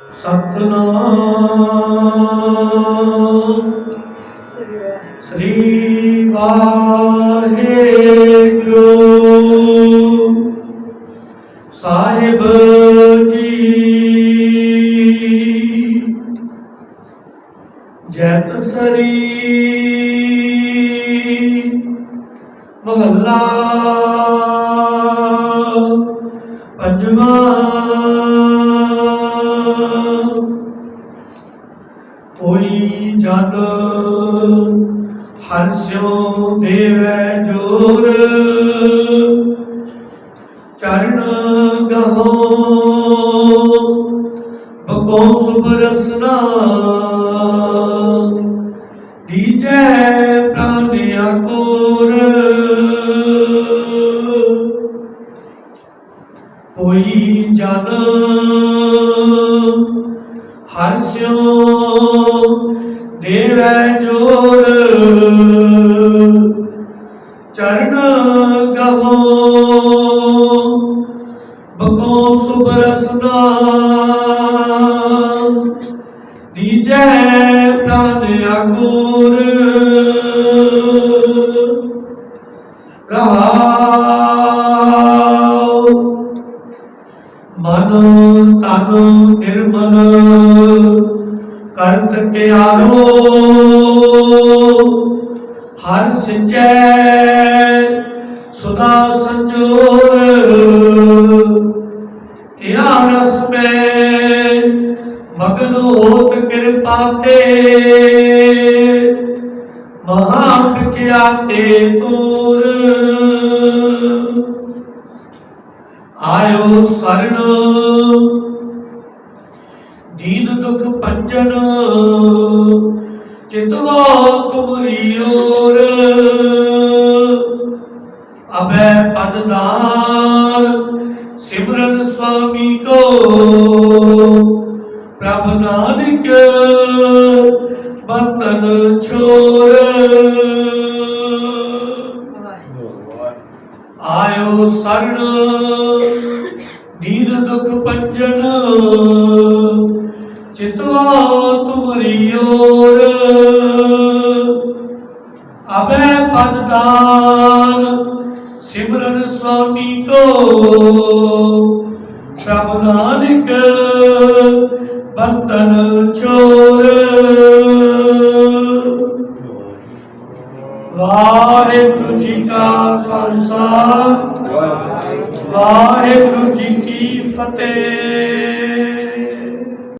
ਸਤਨਾਮ ਸ੍ਰੀ ਵਾਹਿਗੁਰੂ ਸਾਹਿਬ ਜੀ ਜੈਤ ਸਰੀ ਮਹੱਲਾ ਪੰਜਵਾਂ ਕੋਈ ਜਨ ਹਰਸਿਓ ਦੇਵੈ ਜੋਰ। ਚਰਨ ਗਹੋ ਬਕੋ ਸੁਬਰਸਨਾ ਦੀਜੈ ਪ੍ਰਾਨ ਅਕੋਰ ਕੋਈ ਜਨ ਬਕੋ ਸੁਬਰਸਨਾ ਦੀਜੈ ਪ੍ਰਾਨ ਅਗੁਰ ਰਹਾਉ। ਮਨ ਤਨ ਨਿਰਮਲ। ਕਰਤ ਕੇ ਆਰੋ। ਹਰ ਸਿੰਚੈ ਮਗਨ ਹੋਤ ਕਿਰਪਾ ਤੇ ਮਹਾ ਵਿਖਿਆਤੇ ਤੂਰ ਆਇਓ ਸਰਣ ਦੀਨ ਦੁਖ ਪੰਜਨ। ਚਿਤਵਾ ਤੁਮਰੀ ਓਰ। ਅਬੈ ਪਦ ਦਾਨ ਸਿਮਰਨ ਸੁਆਮੀ ਕੋ। ਨਾਨਕ ਬਤਨ ਛੋਰ ਆਇਓ ਸਰਣ ਦੀਨ ਦੁਖ ਪੰਜਨ, ਚਿਤਵਾ ਤੁਮਰੀ ਓਰ। ਅਬੈ ਪਦ ਦਾਨ ਸਿਮਰਨ ਸੁਆਮੀ ਕੋ। ਪ੍ਰਭ ਨਾਨਕ ਬਤਨ ਚੋਰ। ਵਾਹਿਗੁਰੂ ਜੀ ਕਾ ਖਾਲਸਾ ਵਾਹਿਗੁਰੂ ਜੀ ਕੀ ਫਤਿਹ।